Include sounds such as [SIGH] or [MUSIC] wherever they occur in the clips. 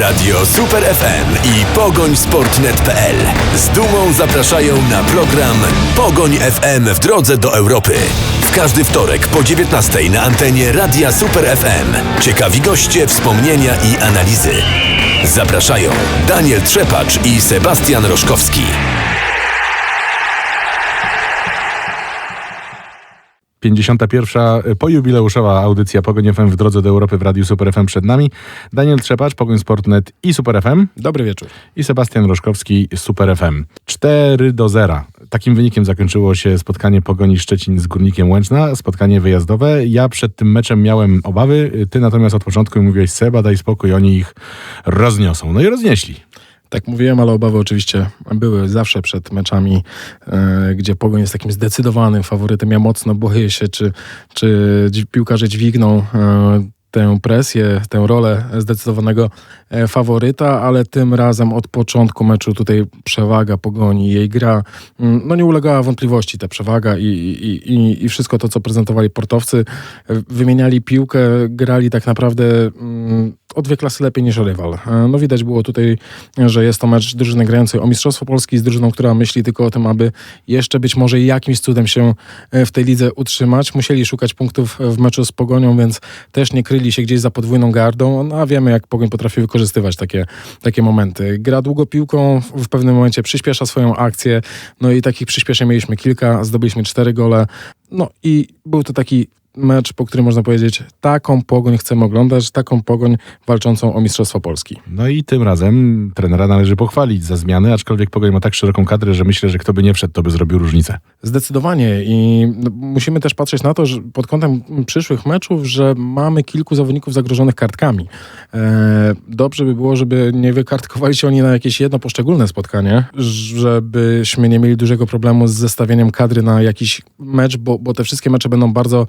Radio Super FM i Pogoń Sportnet.pl z dumą zapraszają na program Pogoń FM w drodze do Europy. W każdy wtorek po 19 na antenie Radia Super FM. Ciekawi goście, wspomnienia i analizy. Zapraszają Daniel Trzepacz i Sebastian Roszkowski. 51. pojubileuszowa audycja Pogoń FM w drodze do Europy w Radiu Super FM przed nami. Daniel Trzepacz, Pogoń Sportnet i Super FM. Dobry wieczór. I Sebastian Roszkowski, Super FM. 4 do 0. Takim wynikiem zakończyło się spotkanie Pogoni Szczecin z Górnikiem Łęczna, spotkanie wyjazdowe. Ja przed tym meczem miałem obawy, ty natomiast od początku mówiłeś Seba, daj spokój, oni ich rozniosą. No i roznieśli. Tak mówiłem, ale obawy oczywiście były zawsze przed meczami, e, gdzie Pogoń jest takim zdecydowanym faworytem. Ja mocno boję się, czy, czy piłkarze dźwigną e, tę presję, tę rolę zdecydowanego e, faworyta, ale tym razem od początku meczu tutaj przewaga pogoni, jej gra, mm, no nie ulegała wątpliwości ta przewaga i, i, i, wszystko to, co prezentowali portowcy, wymieniali piłkę, grali tak naprawdę mm, o dwie klasy lepiej niż rywal. E, no widać było tutaj, że jest to mecz drużyny grającej o Mistrzostwo Polski z drużyną, która myśli tylko o tym, aby jeszcze być może jakimś cudem się e, w tej lidze utrzymać. Musieli szukać punktów w meczu z Pogonią, więc też nie kryli się gdzieś za podwójną gardą, no a wiemy jak Pogoń potrafi wykorzystywać takie, takie momenty. Gra długo piłką, w pewnym momencie przyspiesza swoją akcję, no i takich przyspieszeń mieliśmy kilka, zdobyliśmy cztery gole, no i był to taki mecz, po którym można powiedzieć, taką pogoń chcemy oglądać, taką pogoń walczącą o Mistrzostwo Polski. No i tym razem trenera należy pochwalić za zmiany, aczkolwiek pogoń ma tak szeroką kadrę, że myślę, że kto by nie wszedł, to by zrobił różnicę. Zdecydowanie i no, musimy też patrzeć na to, że pod kątem przyszłych meczów, że mamy kilku zawodników zagrożonych kartkami. E, dobrze by było, żeby nie wykartkowali się oni na jakieś jedno poszczególne spotkanie, żebyśmy nie mieli dużego problemu z zestawieniem kadry na jakiś mecz, bo, bo te wszystkie mecze będą bardzo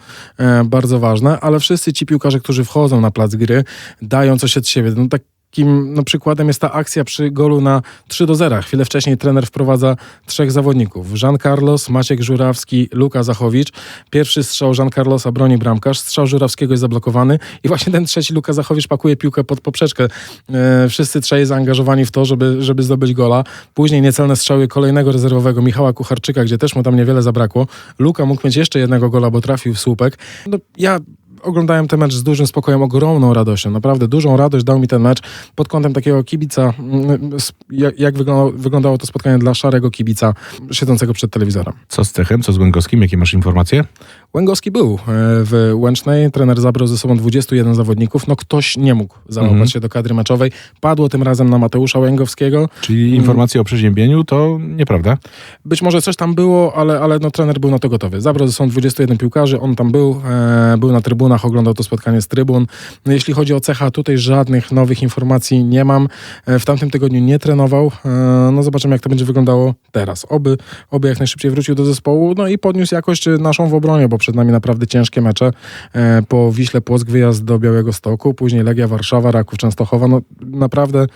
bardzo ważne, ale wszyscy ci piłkarze, którzy wchodzą na plac gry, dają coś od siebie. No tak Takim no, przykładem jest ta akcja przy golu na 3 do 0. Chwilę wcześniej trener wprowadza trzech zawodników. Jean Carlos, Maciek Żurawski, Luka Zachowicz. Pierwszy strzał Jean Carlosa broni bramkarz, strzał Żurawskiego jest zablokowany i właśnie ten trzeci Luka Zachowicz pakuje piłkę pod poprzeczkę. E, wszyscy trzej zaangażowani w to, żeby, żeby zdobyć gola. Później niecelne strzały kolejnego rezerwowego Michała Kucharczyka, gdzie też mu tam niewiele zabrakło. Luka mógł mieć jeszcze jednego gola, bo trafił w słupek. No, ja oglądałem ten mecz z dużym spokojem, ogromną radością. Naprawdę dużą radość dał mi ten mecz pod kątem takiego kibica, mm, jak, wyglądało, wyglądało, to spotkanie dla szarego kibica siedzącego przed telewizorem. Co z Cechem, co z Łęgowskim? Jakie masz informacje? Łęgowski był e, w Łęcznej, trener zabrał ze sobą 21 zawodników, no ktoś nie mógł załapać mhm. się do kadry meczowej. Padło tym razem na Mateusza Łęgowskiego. Czyli mm. informacje o przeziębieniu to nieprawda? Być może coś tam było, ale, ale no, trener był na to gotowy. Zabrał ze sobą 21 piłkarzy, on tam był, e, był na trybunach, oglądał to spotkanie z trybun. No, jeśli chodzi o cecha, tutaj żadnych nowych informacji nie mam. E, w tamtym tygodniu nie trenował. E, no zobaczymy, jak to będzie wyglądało teraz. Oby, oby jak najszybciej wrócił do zespołu, no i podniósł jakość naszą w obronie, bo przed nami naprawdę ciężkie mecze. E, po Wiśle Płock wyjazd do Białego Stoku, później Legia Warszawa, Raków Częstochowa. No naprawdę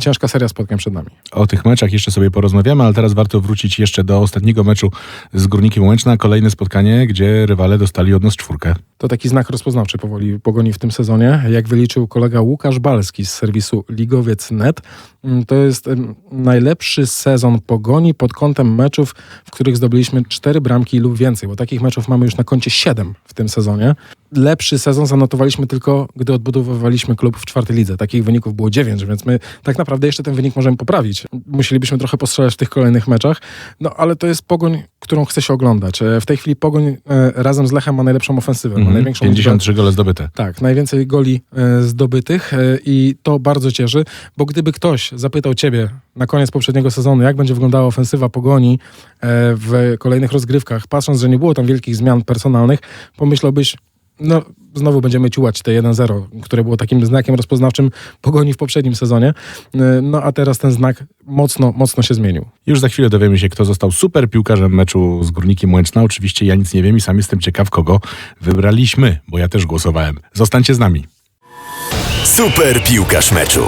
ciężka seria spotkań przed nami. O tych meczach jeszcze sobie porozmawiamy, ale teraz warto wrócić jeszcze do ostatniego meczu z Górnikiem Łęczna. Kolejne spotkanie, gdzie rywale dostali od nas czwórkę. To taki znak rozpoznawczy powoli pogoni w tym sezonie. Jak wyliczył kolega Łukasz Balski z serwisu Ligowiec.net, to jest najlepszy sezon pogoni pod kątem meczów, w których zdobyliśmy cztery bramki lub więcej, bo takich meczów mamy już na koncie 7 w tym sezonie. Lepszy sezon zanotowaliśmy tylko, gdy odbudowywaliśmy klub w czwartej lidze. Takich wyników było 9, więc my tak naprawdę jeszcze ten wynik możemy poprawić. Musielibyśmy trochę postrzelać w tych kolejnych meczach, no ale to jest pogoń, którą chce się oglądać. E, w tej chwili pogoń e, razem z Lechem ma najlepszą ofensywę. Mm -hmm. ma mhm. największą 53 gole zdobyte. Tak, najwięcej goli e, zdobytych i to bardzo cieszy, bo gdyby ktoś zapytał ciebie na koniec poprzedniego sezonu, jak będzie wyglądała ofensywa pogoni w kolejnych rozgrywkach, patrząc, że nie było tam wielkich zmian personalnych, pomyślałbyś, no znowu będziemy ciułać te 1-0, które było takim znakiem rozpoznawczym pogoni w poprzednim sezonie. No a teraz ten znak mocno, mocno się zmienił. Już za chwilę dowiemy się, kto został super piłkarzem meczu z Górnikiem Łęczna. Oczywiście ja nic nie wiem i sam jestem ciekaw, kogo wybraliśmy, bo ja też głosowałem. Zostańcie z nami. Super piłkarz meczu.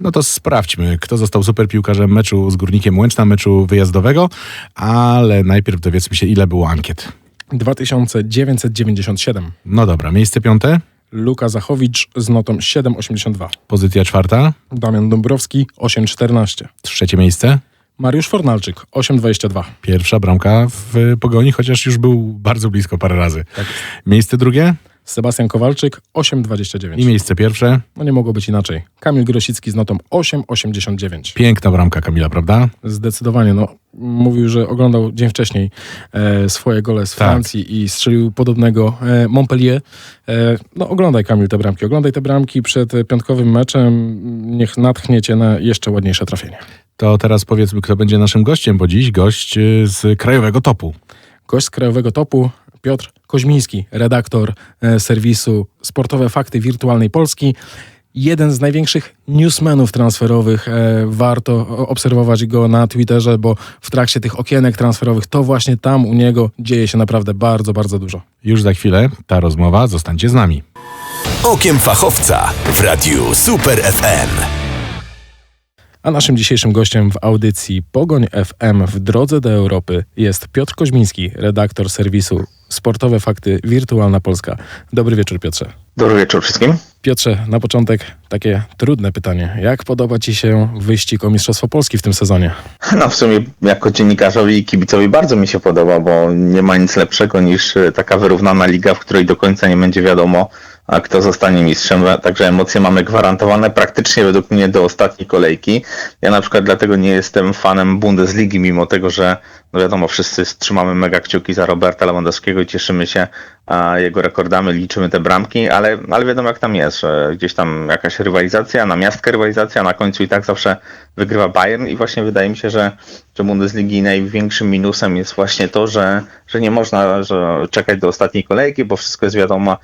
No to sprawdźmy, kto został super piłkarzem meczu z Górnikiem Łęczna, meczu wyjazdowego, ale najpierw dowiedzmy się, ile było ankiet. 2997. No dobra, miejsce piąte? Luka Zachowicz z notą 7,82. Pozycja czwarta, Damian Dąbrowski 8,14. trzecie miejsce. Mariusz Fornalczyk 8,22. Pierwsza bramka w Pogoni, chociaż już był bardzo blisko parę razy. Miejsce drugie Sebastian Kowalczyk 8,29. i miejsce pierwsze. No nie mogło być inaczej. Kamil Grosicki z notą 8,89. Piękna bramka Kamila, prawda? Zdecydowanie, no. Mówił, że oglądał dzień wcześniej e, swoje gole z Tak. Francji i strzelił podobnego e, Montpellier. E, no oglądaj Kamil te bramki, oglądaj te bramki przed piątkowym meczem. Niech natchnie cię na jeszcze ładniejsze trafienie. To teraz powiedzmy, kto będzie naszym gościem, bo dziś gość y, z krajowego topu. Gość z krajowego topu Piotr Koźmiński, redaktor e, serwisu Sportowe Fakty Wirtualnej Polski. Jeden z największych newsmenów transferowych. E, warto obserwować go na Twitterze, bo w trakcie tych okienek transferowych to właśnie tam u niego dzieje się naprawdę bardzo, bardzo dużo. Już za chwilę ta rozmowa, zostańcie z nami. Okiem fachowca w radiu Super FM. A naszym dzisiejszym gościem w audycji Pogoń FM w drodze do Europy jest Piotr Koźmiński, redaktor serwisu Sportowe Fakty Wirtualna Polska. Dobry wieczór, Piotrze. Dobry wieczór wszystkim. Piotrze, na początek takie trudne pytanie. Jak podoba Ci się wyścig o Mistrzostwo Polski w tym sezonie? No w sumie jako dziennikarzowi i kibicowi bardzo mi się podoba, bo nie ma nic lepszego niż e, taka wyrównana liga, w której do końca nie będzie wiadomo, a kto zostanie mistrzem. Także emocje mamy gwarantowane praktycznie według mnie do ostatniej kolejki. Ja na przykład dlatego nie jestem fanem Bundesligi, mimo tego, że no wiadomo, wszyscy trzymamy mega kciuki za Roberta Lewandowskiego i cieszymy się jego rekordami, liczymy te bramki, ale, ale wiadomo jak tam jest, że gdzieś tam jakaś rywalizacja, na miastkę rywalizacja, na końcu i tak zawsze wygrywa Bayern i właśnie wydaje mi się, że, że Bundesligi największym minusem jest właśnie to, że, że nie można że czekać do ostatniej kolejki, bo wszystko jest wiadomo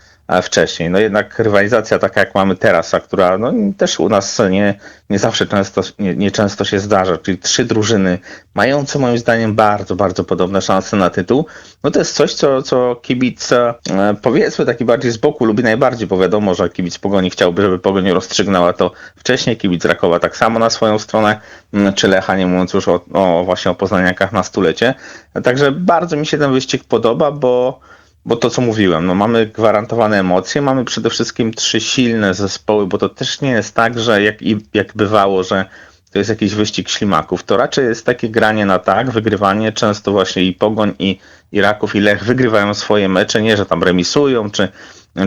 wcześniej. No jednak rywalizacja taka jak mamy teraz, a która no, też u nas nie, nie zawsze często, nie, nie często się zdarza, czyli trzy drużyny mające moim zdaniem bardzo, bardzo podobne szanse na tytuł, no to jest coś, co, co kibic e, powiedzmy taki bardziej z boku lubi najbardziej, bo wiadomo, że kibic Pogoni chciałby, żeby Pogoń rozstrzygnęła to wcześniej, kibic Rakowa tak samo na swoją stronę, m, czy Lecha, nie mówiąc już o, o właśnie o poznaniakach na stulecie. Także bardzo mi się ten wyścig podoba, bo bo to co mówiłem, no mamy gwarantowane emocje, mamy przede wszystkim trzy silne zespoły, bo to też nie jest tak, że jak, jak bywało, że to jest jakiś wyścig ślimaków, to raczej jest takie granie na tak, wygrywanie, często właśnie i Pogoń, i, i Raków, i Lech wygrywają swoje mecze, nie, że tam remisują, czy,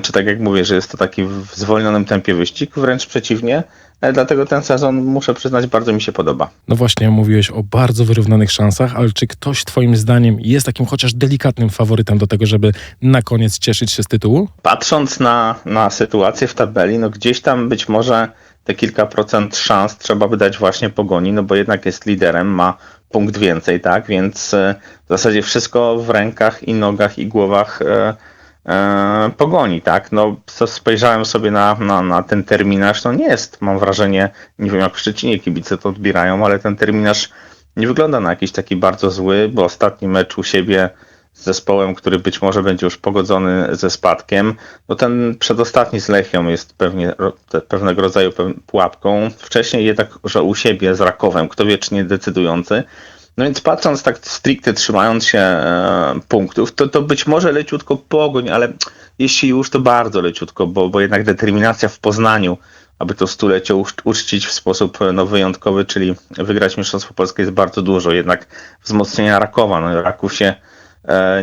czy tak jak mówię, że jest to taki w zwolnionym tempie wyścig, wręcz przeciwnie, ale dlatego ten sezon, muszę przyznać, bardzo mi się podoba. No właśnie, mówiłeś o bardzo wyrównanych szansach, ale czy ktoś Twoim zdaniem jest takim chociaż delikatnym faworytem do tego, żeby na koniec cieszyć się z tytułu? Patrząc na, na sytuację w tabeli, no gdzieś tam być może te kilka procent szans trzeba by dać właśnie Pogoni, no bo jednak jest liderem, ma punkt więcej, tak? Więc e, w zasadzie wszystko w rękach i nogach i głowach e, e, Pogoni, tak? No spojrzałem sobie na, na, na ten terminarz, no nie jest, mam wrażenie, nie wiem jak w Szczecinie kibice to odbierają, ale ten terminarz nie wygląda na jakiś taki bardzo zły, bo ostatni mecz u siebie zespołem, który być może będzie już pogodzony ze spadkiem. No ten przedostatni z Lechią jest pewnie pewnego rodzaju pułapką. Wcześniej jednak, że u siebie z Rakowem, kto wie czy nie decydujący. No więc patrząc tak stricte trzymając się e, punktów, to, to być może leciutko pogoń, ale jeśli już to bardzo leciutko, bo, bo jednak determinacja w Poznaniu, aby to stulecie ucz- uczcić w sposób e, no, wyjątkowy, czyli wygrać Mistrzostwo Polskie jest bardzo dużo. Jednak wzmocnienia Rakowa, no Raków się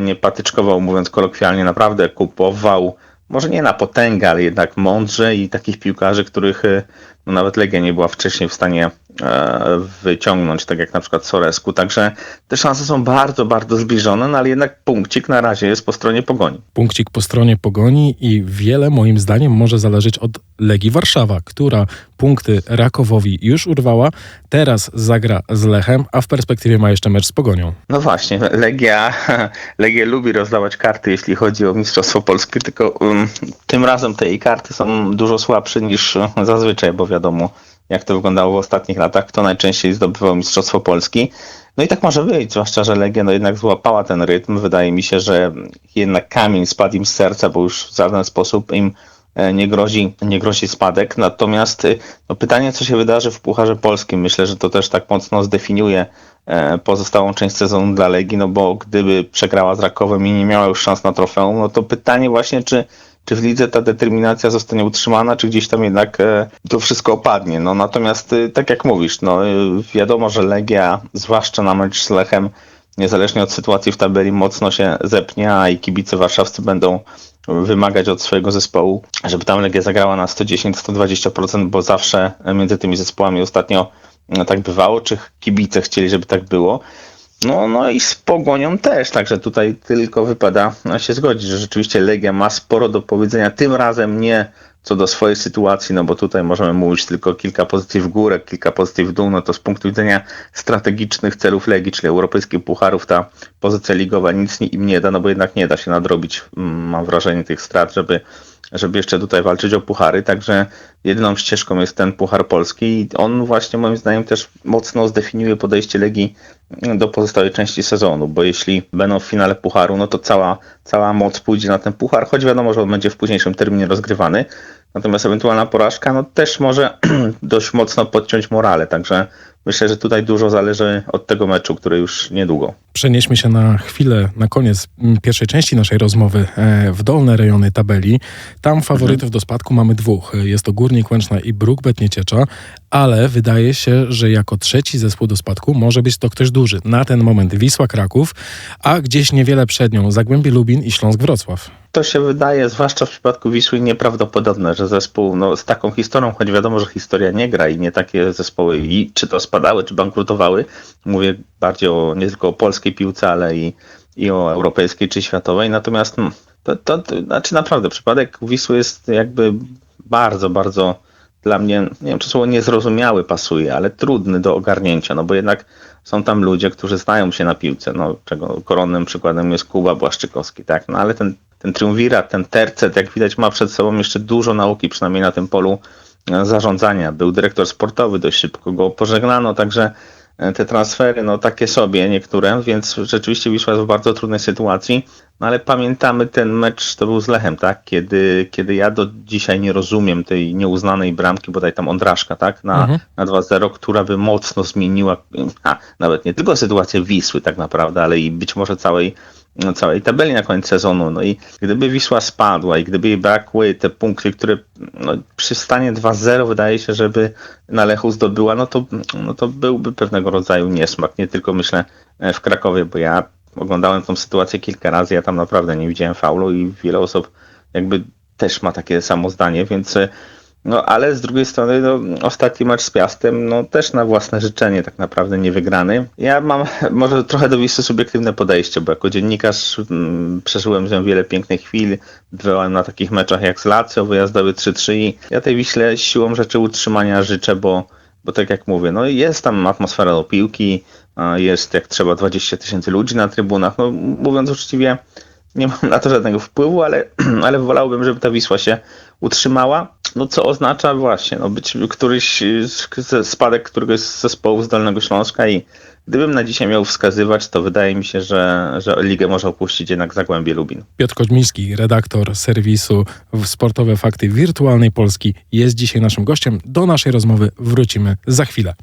nie patyczkował, mówiąc kolokwialnie, naprawdę kupował, może nie na potęgę, ale jednak mądrze i takich piłkarzy, których e, no, nawet Legia nie była wcześniej w stanie e, wyciągnąć, tak jak na przykład Soresku. Także te szanse są bardzo, bardzo zbliżone, no ale jednak punkcik na razie jest po stronie pogoni. Punkcik po stronie Pogoni i wiele moim zdaniem może zależeć od Legii Warszawa, która punkty Rakowowi już urwała, teraz zagra z Lechem, a w perspektywie ma jeszcze mecz z Pogonią. No właśnie, Legia, [LAUGHS] Legia lubi rozdawać karty, jeśli chodzi o Mistrzostwo Polskie, tylko um, tym razem te jej karty są dużo słabsze niż e, zazwyczaj, bo wiadomo, jak to wyglądało w ostatnich latach, kto najczęściej zdobywał Mistrzostwo Polski. No i tak może być, zwłaszcza, że Legia no jednak złapała ten rytm. Wydaje mi się, że jednak kamień spadł im z serca, bo już w żaden sposób im e, nie grozi, nie grozi spadek. Natomiast y, no pytanie, co się wydarzy w Pucharze Polskim, myślę, że to też tak mocno zdefiniuje e, pozostałą część sezonu dla Legii, no bo gdyby przegrała z Rakowem i nie miała już szans na trofeum, no to pytanie właśnie, czy, czy w lidze ta determinacja zostanie utrzymana, czy gdzieś tam jednak e, to wszystko opadnie. No natomiast e, tak jak mówisz, no e, wiadomo, że Legia, zwłaszcza na mecz z Lechem, niezależnie od sytuacji w tabeli, mocno się zepnie, i kibice warszawscy będą wymagać od swojego zespołu, żeby tam Legia zagrała na 110-120%, bo zawsze między tymi zespołami ostatnio tak bywało, czy kibice chcieli, żeby tak było. No, no i z Pogonią też, także tutaj tylko wypada się zgodzić, że rzeczywiście Legia ma sporo do powiedzenia, tym razem nie co do swojej sytuacji, no bo tutaj możemy mówić tylko kilka pozycji w górę, kilka pozycji w dół, no to z punktu widzenia strategicznych celów Legii, czyli europejskich pucharów, ta pozycja ligowa nic im nie da, no bo jednak nie da się nadrobić, mm, mam wrażenie, tych strat, żeby żeby jeszcze tutaj walczyć o puchary, także jedyną ścieżką jest ten Puchar Polski i on właśnie moim zdaniem też mocno zdefiniuje podejście Legii do pozostałej części sezonu, bo jeśli będą w finale Pucharu, no to cała, cała moc pójdzie na ten Puchar, choć wiadomo, że on będzie w późniejszym terminie rozgrywany, natomiast ewentualna porażka no też może [CLEARS THROAT] dość mocno podciąć morale, także myślę, że tutaj dużo zależy od tego meczu, który już niedługo. Przenieśmy się na chwilę, na koniec mm, pierwszej części naszej rozmowy e, w dolne rejony tabeli. Tam faworytów do spadku mamy dwóch. Jest to Górnik Łęczna i Bruk Betnieciecza, ale wydaje się, że jako trzeci zespół do spadku może być to ktoś duży. Na ten moment Wisła Kraków, a gdzieś niewiele przed nią Zagłębie Lubin i Śląsk Wrocław. To się wydaje, zwłaszcza w przypadku Wisły, nieprawdopodobne, że zespół no, z taką historią, choć wiadomo, że historia nie gra i nie takie zespoły, i czy to spadały, czy bankrutowały, mówię bardziej o, nie tylko o polskiej piłce, ale i, i o europejskiej czy światowej. Natomiast hmm, to, to, to znaczy naprawdę przypadek Wisły jest jakby bardzo, bardzo dla mnie, nie wiem czy słowo niezrozumiały pasuje, ale trudny do ogarnięcia, no bo jednak są tam ludzie, którzy znają się na piłce, no czego koronnym przykładem jest Kuba Błaszczykowski, tak, no ale ten, ten triumvirat, ten tercet, jak widać ma przed sobą jeszcze dużo nauki, przynajmniej na tym polu e, zarządzania. Był dyrektor sportowy, dość szybko go pożegnano, także te transfery, no takie sobie niektóre, więc rzeczywiście Wisła jest w bardzo trudnej sytuacji. No ale pamiętamy ten mecz, to był z Lechem, tak? Kiedy, kiedy ja do dzisiaj nie rozumiem tej nieuznanej bramki, bodaj tam Ondraszka, tak? Na, mhm. na 2-0, która by mocno zmieniła, a, nawet nie tylko sytuację Wisły tak naprawdę, ale i być może całej całej tabeli na koniec sezonu. No i gdyby Wisła spadła i gdyby jej brakły te punkty, które no, przy stanie 2-0 wydaje się, żeby na Lechu zdobyła, no to, no to byłby pewnego rodzaju niesmak. Nie tylko myślę e, w Krakowie, bo ja oglądałem tą sytuację kilka razy, ja tam naprawdę nie widziałem faulu i wiele osób jakby też ma takie samo zdanie, więc e, no ale z drugiej strony no, ostatni mecz z Piastem no, też na własne życzenie tak naprawdę nie wygrany. Ja mam [LAUGHS] może trochę do Wisły subiektywne podejście, bo jako dziennikarz mm, przeżyłem z nią wiele pięknych chwil. Byłem na takich meczach jak z Lazio, wyjazdowy 3-3 i ja tej Wiśle siłą rzeczy utrzymania życzę, bo, bo tak jak mówię, no jest tam atmosfera do piłki, jest jak trzeba 20 tysięcy ludzi na trybunach. No mówiąc uczciwie, nie mam na to żadnego wpływu, ale, [CLEARS THROAT] ale wolałbym, żeby ta Wisła się utrzymała, no co oznacza właśnie, no być któryś spadek któregoś z zespołów z Dolnego Śląska i gdybym na dzisiaj miał wskazywać, to wydaje mi się, że, że ligę może opuścić jednak Zagłębie Lubin. Piotr Koźmiński, redaktor serwisu Sportowe Fakty Wirtualnej Polski jest dzisiaj naszym gościem. Do naszej rozmowy wrócimy za chwilę.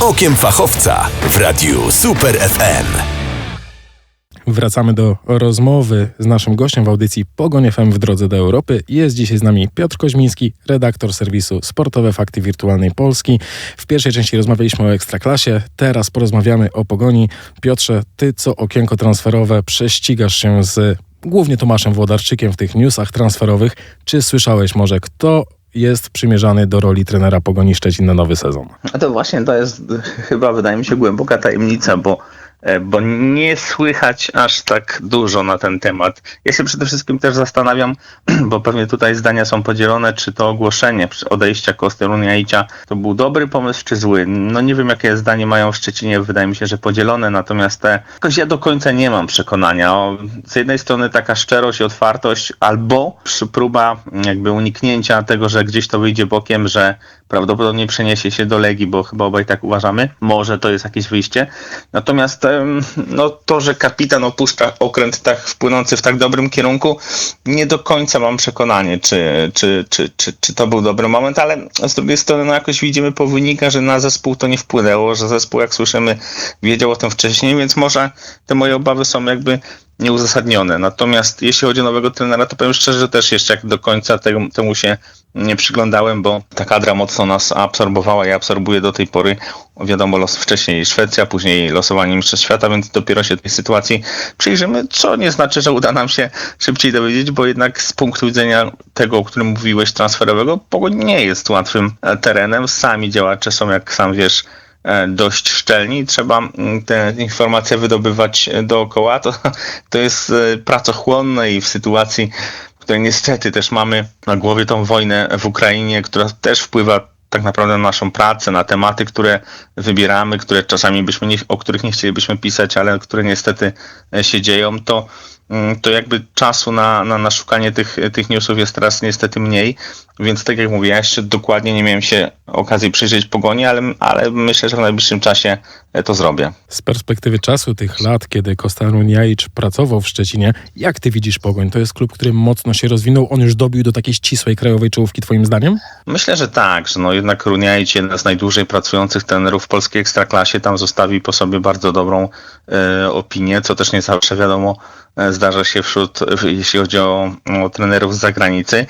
Okiem fachowca w radiu Super FM. Wracamy do rozmowy z naszym gościem w audycji Pogoń FM w drodze do Europy. Jest dzisiaj z nami Piotr Koźmiński, redaktor serwisu Sportowe Fakty Wirtualnej Polski. W pierwszej części rozmawialiśmy o Ekstraklasie, teraz porozmawiamy o Pogoni. Piotrze, ty co okienko transferowe prześcigasz się z głównie Tomaszem Włodarczykiem w tych newsach transferowych. Czy słyszałeś może, kto jest przymierzany do roli trenera Pogoni Szczecin na nowy sezon? A to właśnie to jest chyba, wydaje mi się, głęboka tajemnica, bo bo nie słychać aż tak dużo na ten temat. Ja się przede wszystkim też zastanawiam, [CLEARS THROAT] bo pewnie tutaj zdania są podzielone, czy to ogłoszenie odejścia Kosteruniaicia to był dobry pomysł, czy zły. No nie wiem, jakie zdanie mają w Szczecinie, wydaje mi się, że podzielone, natomiast te, jakoś ja do końca nie mam przekonania. O, z jednej strony taka szczerość i otwartość, albo próba jakby uniknięcia tego, że gdzieś to wyjdzie bokiem, że prawdopodobnie przeniesie się do Legii, bo chyba obaj tak uważamy. Może to jest jakieś wyjście. Natomiast no, to, że kapitan opuszcza okręt tak wpłynący w tak dobrym kierunku, nie do końca mam przekonanie, czy, czy, czy, czy, czy to był dobry moment, ale z drugiej strony no, jakoś widzimy po wynikach, że na zespół to nie wpłynęło, że zespół, jak słyszymy, wiedział o tym wcześniej, więc może te moje obawy są jakby nieuzasadnione. Natomiast jeśli chodzi o nowego trenera, to powiem szczerze, że też jeszcze jak do końca tego, temu się nie przyglądałem, bo ta kadra mocno nas absorbowała i absorbuje do tej pory. Wiadomo, los wcześniej Szwecja, później losowanie Mistrzostw Świata, więc dopiero się tej sytuacji przyjrzymy, co nie znaczy, że uda nam się szybciej dowiedzieć, bo jednak z punktu widzenia tego, o którym mówiłeś, transferowego, Pogoń nie jest łatwym terenem. Sami działacze są, jak sam wiesz, dość szczelni. Trzeba mm, te informacje wydobywać dookoła. To, to jest e, pracochłonne i w sytuacji, w której niestety też mamy na głowie tą wojnę w Ukrainie, która też wpływa tak naprawdę na naszą pracę, na tematy, które wybieramy, które czasami byśmy nie, o których nie chcielibyśmy pisać, ale które niestety e, się dzieją, to to jakby czasu na, na, na szukanie tych, tych newsów jest teraz niestety mniej, więc tak jak mówię, ja jeszcze dokładnie nie miałem się okazji przyjrzeć pogoni, ale, ale myślę, że w najbliższym czasie e, to zrobię. Z perspektywy czasu tych lat, kiedy Kostarun Jajicz pracował w Szczecinie, jak ty widzisz Pogoń? To jest klub, który mocno się rozwinął, on już dobił do takiej ścisłej krajowej czołówki twoim zdaniem? Myślę, że tak, że no jednak Runiaić, jeden z najdłużej pracujących trenerów w polskiej ekstraklasie, tam zostawi po sobie bardzo dobrą e, opinię, co też nie zawsze wiadomo zdarza się wśród, jeśli chodzi o, o trenerów z zagranicy.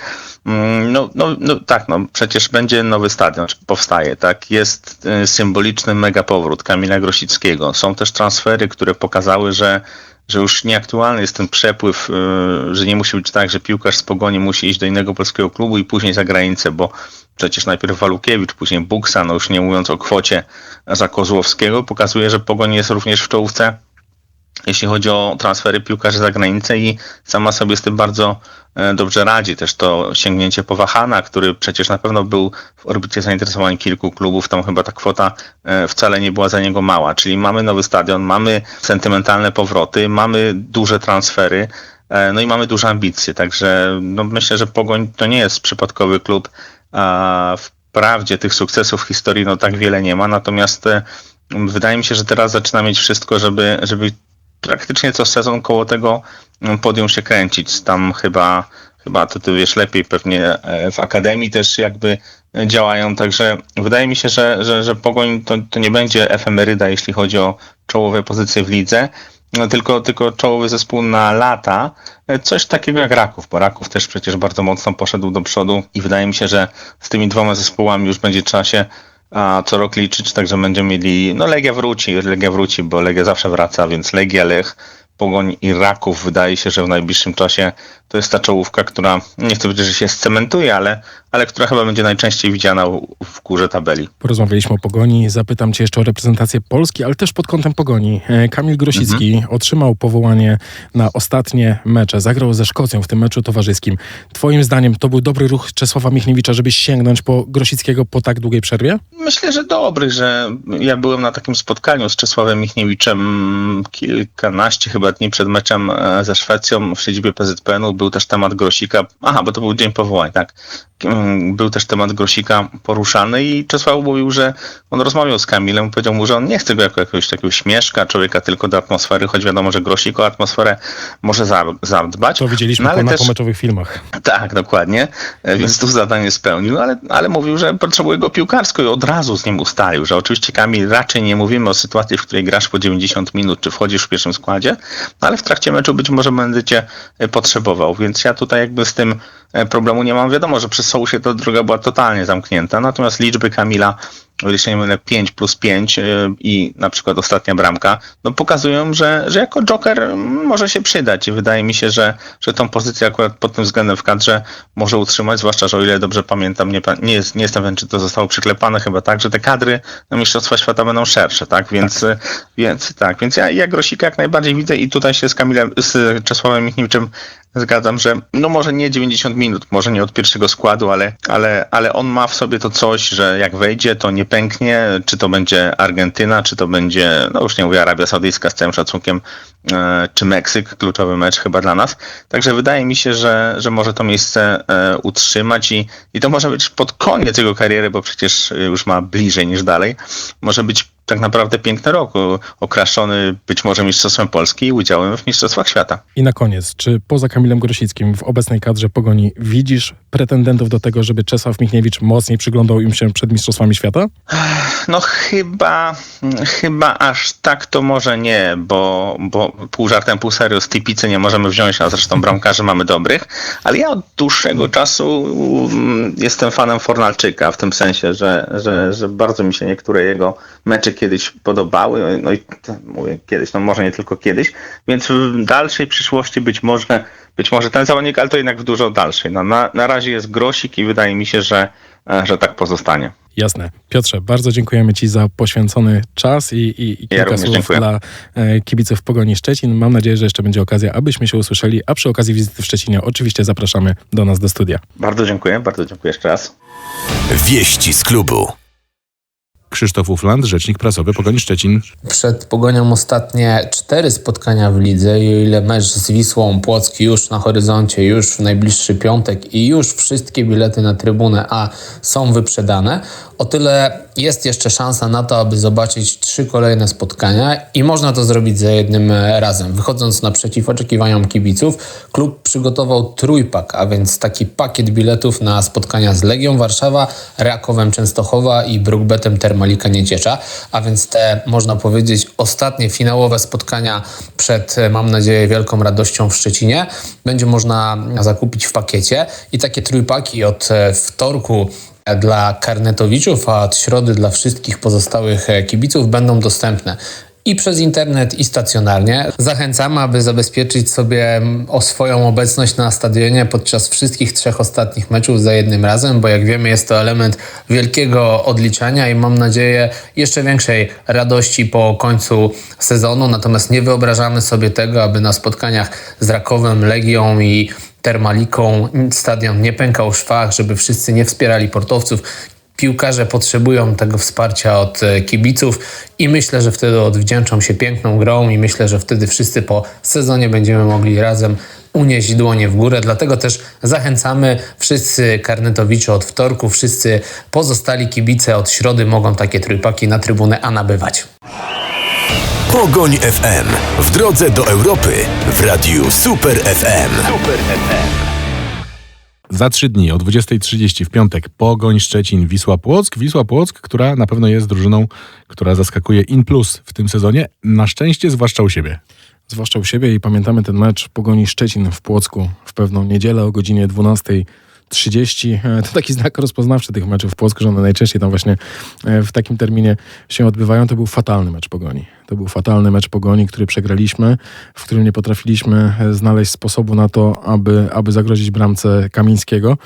Mm, No, no, no tak, no przecież będzie nowy stadion, powstaje, tak? Jest e, symboliczny mega powrót Kamila Grosickiego. Są też transfery, które pokazały, że że już nieaktualny jest ten przepływ, e, że nie musi być tak, że piłkarz z Pogoni musi iść do innego polskiego klubu i później za granicę, bo przecież najpierw Walukiewicz, później Buksa, no już nie mówiąc o kwocie za Kozłowskiego, pokazuje, że Pogoń jest również w czołówce jeśli chodzi o transfery piłkarzy za granicę i sama sobie z tym bardzo e, dobrze radzi. Też to sięgnięcie po Wahana, który przecież na pewno był w orbicie zainteresowań kilku klubów, tam chyba ta kwota e, wcale nie była za niego mała. Czyli mamy nowy stadion, mamy sentymentalne powroty, mamy duże transfery, e, no i mamy duże ambicje. Także no myślę, że Pogoń to nie jest przypadkowy klub. Wprawdzie tych sukcesów w historii no tak wiele nie ma, natomiast wydaje mi się, że teraz zaczyna mieć wszystko, żeby, żeby praktycznie co sezon koło tego mm, podium się kręcić. Tam chyba, chyba to ty wiesz lepiej, pewnie e, w akademii też jakby działają, także wydaje mi się, że, że, że Pogoń to, to nie będzie efemeryda, jeśli chodzi o czołowe pozycje w lidze, no, tylko, tylko czołowy zespół na lata, E, coś takiego jak Raków, bo Raków też przecież bardzo mocno poszedł do przodu i wydaje mi się, że z tymi dwoma zespołami już będzie trzeba się a co rok liczyć, także będziemy mieli, no Legia wróci, Legia wróci, bo Legia zawsze wraca, więc Legia, Lech, Pogoń i Raków wydaje się, że w najbliższym czasie to jest ta czołówka, która, nie chcę powiedzieć, że się scementuje, ale, ale która chyba będzie najczęściej widziana w, górze tabeli. Porozmawialiśmy o Pogoni, zapytam cię jeszcze o reprezentację Polski, ale też pod kątem Pogoni. E, Kamil Grosicki otrzymał powołanie na ostatnie mecze, zagrał ze Szkocją w tym meczu towarzyskim. Twoim zdaniem to był dobry ruch Czesława Michniewicza, żeby sięgnąć po Grosickiego po tak długiej przerwie? Myślę, że dobry, że ja byłem na takim spotkaniu z Czesławem Michniewiczem kilkanaście chyba dni przed meczem e, ze Szwecją w siedzibie PZPN-u. Był też temat Grosika. Aha, bo to był dzień powołań, tak. Był też temat Grosika poruszany i Czesław mówił, że on rozmawiał z Kamilem, powiedział mu, że on nie chce go jako jakiegoś takiego śmieszka, człowieka tylko do atmosfery, choć wiadomo, że Grosik o atmosferę może za- zadbać. To widzieliśmy No, po, ale na też- pomeczowych filmach. tak, dokładnie. E, Więc tu zadanie spełnił, ale, ale mówił, że potrzebuje go piłkarsko i od razu z nim ustalił, że oczywiście Kamil raczej nie mówimy o sytuacji, w której grasz po 90 minut, czy wchodzisz w pierwszym składzie, no ale w trakcie meczu być może będzie cię e, potrzebował, więc ja tutaj jakby z tym e, problemu nie mam. Wiadomo, że przy Sołusie ta droga była totalnie zamknięta, natomiast liczby Kamila nie mylę, 5 plus 5 yy, i na przykład ostatnia bramka, no pokazują, że, że jako joker może się przydać. I wydaje mi się, że, że tą pozycję akurat pod tym względem w kadrze może utrzymać, zwłaszcza, że o ile dobrze pamiętam, nie, nie, jest, nie jestem pewien, czy to zostało przyklepane chyba tak, że te kadry na Mistrzostwa Świata będą szersze, tak? Więc tak, więc, tak, więc ja, ja Grosika jak najbardziej widzę i tutaj się z Kamilem, z Czesławem Michniewczym Zgadzam, że no może nie 90 minut, może nie od pierwszego składu, ale, ale, ale on ma w sobie to coś, że jak wejdzie, to nie pęknie, czy to będzie Argentyna, czy to będzie, no już nie mówię Arabia Saudyjska z całym szacunkiem, e, czy Meksyk, kluczowy mecz chyba dla nas. Także wydaje mi się, że, że może to miejsce e, utrzymać i, i to może być pod koniec jego kariery, bo przecież już ma bliżej niż dalej, może być tak naprawdę piękny rok, okraszony być może Mistrzostwem Polski i udziałem w Mistrzostwach Świata. I na koniec, czy poza Kamilem Grosickim w obecnej kadrze Pogoni widzisz pretendentów do tego, żeby Czesław Michniewicz mocniej przyglądał im się przed Mistrzostwami Świata? No chyba, chyba aż tak to może nie, bo, bo pół żartem, pół serio z nie możemy wziąć, a zresztą bramkarzy mamy dobrych, ale ja od dłuższego czasu mm, jestem fanem Fornalczyka, w tym sensie, że, że, że bardzo mi się niektóre jego mecze kiedyś podobały, no i to mówię kiedyś, no może nie tylko kiedyś, więc w dalszej przyszłości być może, być może ten zawodnik, ale to jednak w dużo dalszej. No, na, na razie jest grosik i wydaje mi się, że, e, że tak pozostanie. Jasne. Piotrze, bardzo dziękujemy Ci za poświęcony czas i, i, i kilka również słów dziękuję. dla e, kibiców Pogoni Szczecin. Mam nadzieję, że jeszcze będzie okazja, abyśmy się usłyszeli, a przy okazji wizyty w Szczecinie oczywiście zapraszamy do nas do studia. Bardzo dziękuję, bardzo dziękuję jeszcze raz. Wieści z klubu. Krzysztof Ufland, rzecznik prasowy Pogoni Szczecin. Przed Pogonią ostatnie cztery spotkania w lidze i o ile mecz z Wisłą Płock już na horyzoncie, już w najbliższy piątek i już wszystkie bilety na trybunę A są wyprzedane, o tyle jest jeszcze szansa na to, aby zobaczyć trzy kolejne spotkania i można to zrobić za jednym e, razem. Wychodząc naprzeciw oczekiwaniom kibiców, klub przygotował trójpak, a więc taki pakiet biletów na spotkania z Legią Warszawa, Rakowem Częstochowa i Brookbetem Termalika Nieciecza, a więc te, można powiedzieć, ostatnie finałowe spotkania przed, e, mam nadzieję, wielką radością w Szczecinie będzie można zakupić w pakiecie i takie trójpaki od e, wtorku dla karnetowiczów, a od środy dla wszystkich pozostałych e, kibiców będą dostępne i przez internet, i stacjonarnie. Zachęcamy, aby zabezpieczyć sobie o swoją obecność na stadionie podczas wszystkich trzech ostatnich meczów za jednym razem, bo jak wiemy, jest to element wielkiego odliczania i mam nadzieję jeszcze większej radości po końcu sezonu. Natomiast nie wyobrażamy sobie tego, aby na spotkaniach z Rakowem, Legią i Termaliką stadion nie pękał w szwach, żeby wszyscy nie wspierali portowców. Piłkarze potrzebują tego wsparcia od e, kibiców i myślę, że wtedy odwdzięczą się piękną grą i myślę, że wtedy wszyscy po sezonie będziemy mogli razem unieść dłonie w górę. Dlatego też zachęcamy wszyscy karnetowicze od wtorku, wszyscy pozostali kibice od środy mogą takie trójpaki na trybunę A nabywać. Pogoń FM. W drodze do Europy w Radiu Super FM. Super FM. Za trzy dni o 20.30 w piątek Pogoń Szczecin Wisła Płock. Wisła Płock, która na pewno jest drużyną, która zaskakuje in plus w tym sezonie. Na szczęście zwłaszcza u siebie. Zwłaszcza u siebie i pamiętamy ten mecz Pogoni Szczecin w Płocku w pewną niedzielę o godzinie 12:00 30. E, to taki znak rozpoznawczy tych meczów w Polsce, że one najczęściej tam właśnie e, w takim terminie się odbywają. To był fatalny mecz Pogoni. To był fatalny mecz Pogoni, który przegraliśmy, w którym nie potrafiliśmy e, znaleźć sposobu na to, aby, aby zagrozić bramce Kamińskiego.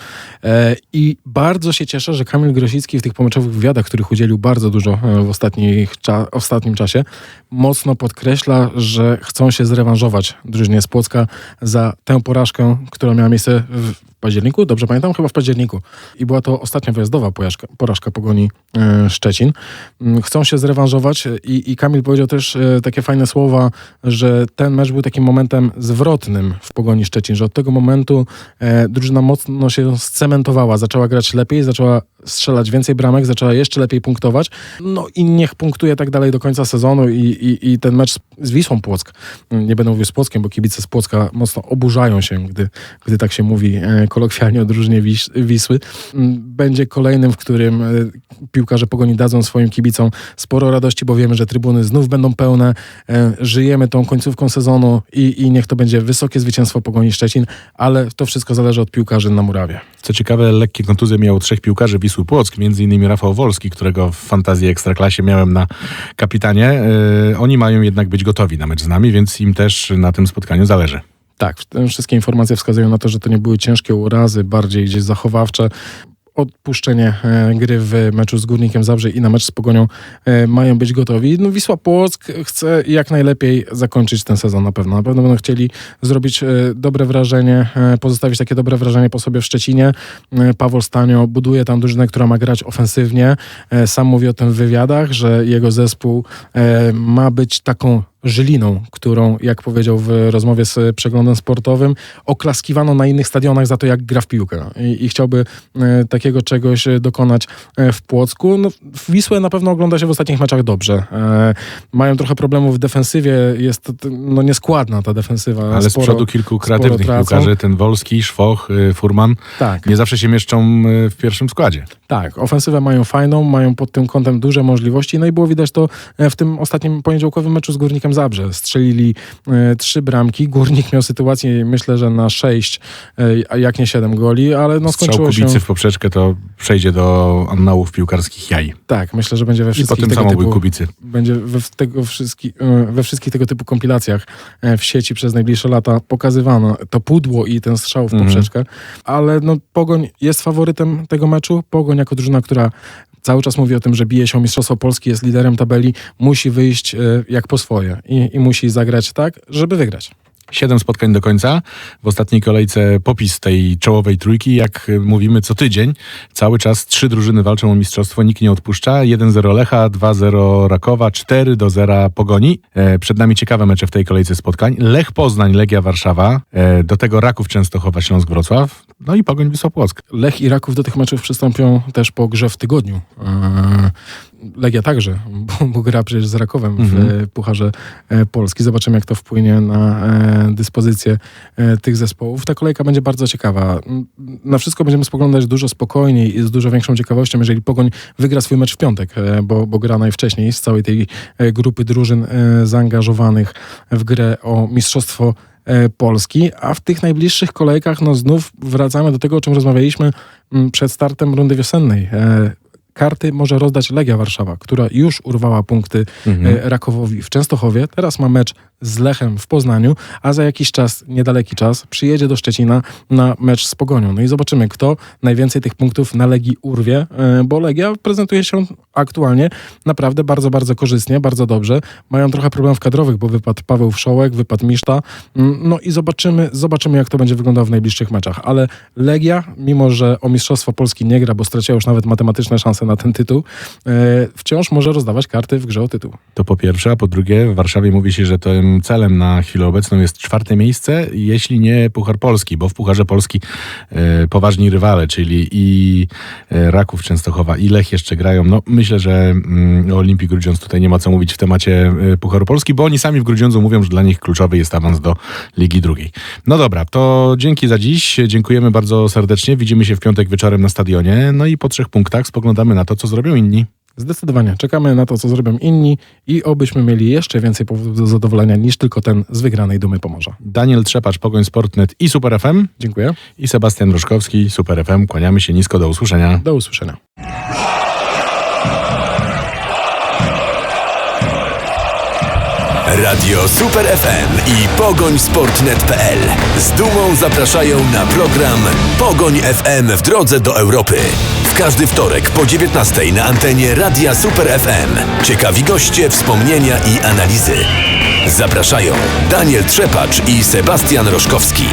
I bardzo się cieszę, że Kamil Grosicki w tych pomeczowych wywiadach, których udzielił bardzo dużo w ostatnich, ostatnim czasie, mocno podkreśla, że chcą się zrewanżować drużynie z Płocka za tę porażkę, która miała miejsce w październiku, dobrze pamiętam, chyba w październiku. I była to ostatnia wyjazdowa porażka, porażka Pogoni e, Szczecin. Mm, Chcą się zrewanżować e, i, i Kamil powiedział też e, takie fajne słowa, że ten mecz był takim momentem zwrotnym w Pogoni Szczecin, że od tego momentu drużyna mocno się scementowała, zaczęła grać lepiej, zaczęła strzelać więcej bramek, zaczęła jeszcze lepiej punktować. No i niech punktuje tak dalej do końca sezonu i, i, i ten mecz z- Wisłą Płock, nie będę mówił z Płockiem, bo kibice z Płocka mocno oburzają się, gdy, gdy tak się mówi e, kolokwialnie o drużynie Wis Wisły, m, będzie kolejnym, w którym e, piłkarze Pogoni dadzą swoim kibicom sporo radości, bo wiemy, że trybuny znów będą pełne, e, żyjemy tą końcówką sezonu i, i niech to będzie wysokie zwycięstwo Pogoni Szczecin, ale to wszystko zależy od piłkarzy na murawie. Co ciekawe, lekkie kontuzje miało trzech piłkarzy Wisły Płock, między innymi Rafał Wolski, którego w fantazji Ekstraklasie miałem na kapitanie. Yy, oni mają jednak być gotowi na mecz z nami, więc im też na tym spotkaniu zależy. Tak, wszystkie informacje wskazują na to, że to nie były ciężkie urazy, bardziej gdzieś zachowawcze. Odpuszczenie e, gry w meczu z Górnikiem Zabrze i na mecz z Pogonią e, mają być gotowi. No, Wisła Płock chce jak najlepiej zakończyć ten sezon na pewno. Na pewno będą chcieli zrobić e, dobre wrażenie, pozostawić takie dobre wrażenie po sobie w Szczecinie. Paweł Stanio buduje tam drużynę, która ma grać ofensywnie. Sam mówi o tym w wywiadach, że jego zespół ma być taką Żyliną, którą, jak powiedział w rozmowie z przeglądem sportowym, oklaskiwano na innych stadionach za to, jak gra w piłkę. I, i chciałby e, takiego czegoś e, dokonać e, w Płocku. No, w Wisłę na pewno ogląda się w ostatnich meczach dobrze. E, mają trochę problemów w defensywie, jest no, nieskładna ta defensywa. Ale z Sporo- przodu kilku kreatywnych piłkarzy, ten Wolski, Szwoch, y, Furman, Tak. nie zawsze się mieszczą y, w pierwszym składzie. Tak, ofensywę mają fajną, mają pod tym kątem duże możliwości, no i było widać to e, w tym ostatnim poniedziałkowym meczu z Górnikiem Zabrze. Strzelili e, trzy bramki, Górnik miał sytuację, myślę, że na sześć, e, jak nie siedem goli, ale no Strzał skończyło się... Kubicy w poprzeczkę to przejdzie do annałów piłkarskich jaj. Tak, myślę, że będzie we I wszystkich potem tego typu... Kubicy. będzie we, tego wszystki, e, we wszystkich tego typu kompilacjach w sieci przez najbliższe lata pokazywano to pudło i ten strzał w Mhm. poprzeczkę, ale no, Pogoń jest faworytem tego meczu. Pogoń jako drużyna, która cały czas mówi o tym, że bije się o Mistrzostwo Polski, jest liderem tabeli, musi wyjść e, jak po swoje i, i musi zagrać tak, żeby wygrać. Siedem spotkań do końca. W ostatniej kolejce popis tej czołowej trójki, jak y, mówimy co tydzień. Cały czas trzy drużyny walczą o mistrzostwo, nikt nie odpuszcza. 1-0 Lecha, 2-0 Rakowa, 4-0 Pogoni. E, przed nami ciekawe mecze w tej kolejce spotkań. Lech Poznań, Legia Warszawa, e, do tego Raków Częstochowa, Śląsk Wrocław, no i Pogoń Wisła Płock. Lech i Raków do tych meczów przystąpią też po grze w tygodniu. Eee, Legia także, [LAUGHS] bo, bo gra przecież z Rakowem w e, Pucharze e, Polski. Zobaczymy, jak to wpłynie na e, dyspozycję e, tych zespołów. Ta kolejka będzie bardzo ciekawa. M, Na wszystko będziemy spoglądać dużo spokojniej i z dużo większą ciekawością, jeżeli Pogoń wygra swój mecz w piątek, e, bo, bo gra najwcześniej z całej tej e, grupy drużyn e, zaangażowanych w grę o Mistrzostwo e, Polski, a w tych najbliższych kolejkach no znów wracamy do tego, o czym rozmawialiśmy mm, przed startem rundy wiosennej. E, Karty może rozdać Legia Warszawa, która już urwała punkty e, Rakowowi w Częstochowie. Teraz ma mecz z Lechem w Poznaniu, a za jakiś czas, niedaleki czas, przyjedzie do Szczecina na mecz z Pogonią. No i zobaczymy, kto najwięcej tych punktów na Legii urwie, e, bo Legia prezentuje się aktualnie naprawdę bardzo, bardzo korzystnie, bardzo dobrze. Mają trochę problemów kadrowych, bo wypadł Paweł Wszołek, wypadł Miszta. Mm, No i zobaczymy, zobaczymy, jak to będzie wyglądało w najbliższych meczach. Ale Legia, mimo że o Mistrzostwo Polski nie gra, bo straciła już nawet matematyczne szanse na ten tytuł, e, wciąż może rozdawać karty w grze o tytuł. To po pierwsze, a po drugie w Warszawie mówi się, że celem na chwilę obecną jest czwarte miejsce, jeśli nie Puchar Polski, bo w Pucharze Polski e, poważni rywale, czyli i e, Raków Częstochowa i Lech jeszcze grają. No myślę, że mm, o Olimpii Grudziądz tutaj nie ma co mówić w temacie e, Pucharu Polski, bo oni sami w Grudziądzu mówią, że dla nich kluczowy jest awans do Ligi Drugiej. No dobra, to dzięki za dziś, dziękujemy bardzo serdecznie, widzimy się w piątek wieczorem na stadionie, no i po trzech punktach spoglądamy na to, co zrobią inni. Zdecydowanie. Czekamy na to, co zrobią inni i obyśmy mieli jeszcze więcej powodów do zadowolenia niż tylko ten z wygranej Dumy Pomorza. Daniel Trzepacz, Pogoń Sportnet i Super FM. Dziękuję. i Sebastian Roszkowski, Super FM. Kłaniamy się nisko, do usłyszenia. Do usłyszenia. Radio Super FM i Pogoń Sportnet.pl z dumą zapraszają na program Pogoń FM w drodze do Europy. W każdy wtorek po 19 na antenie Radia Super FM. Ciekawi goście, wspomnienia i analizy. Zapraszają Daniel Trzepacz i Sebastian Roszkowski.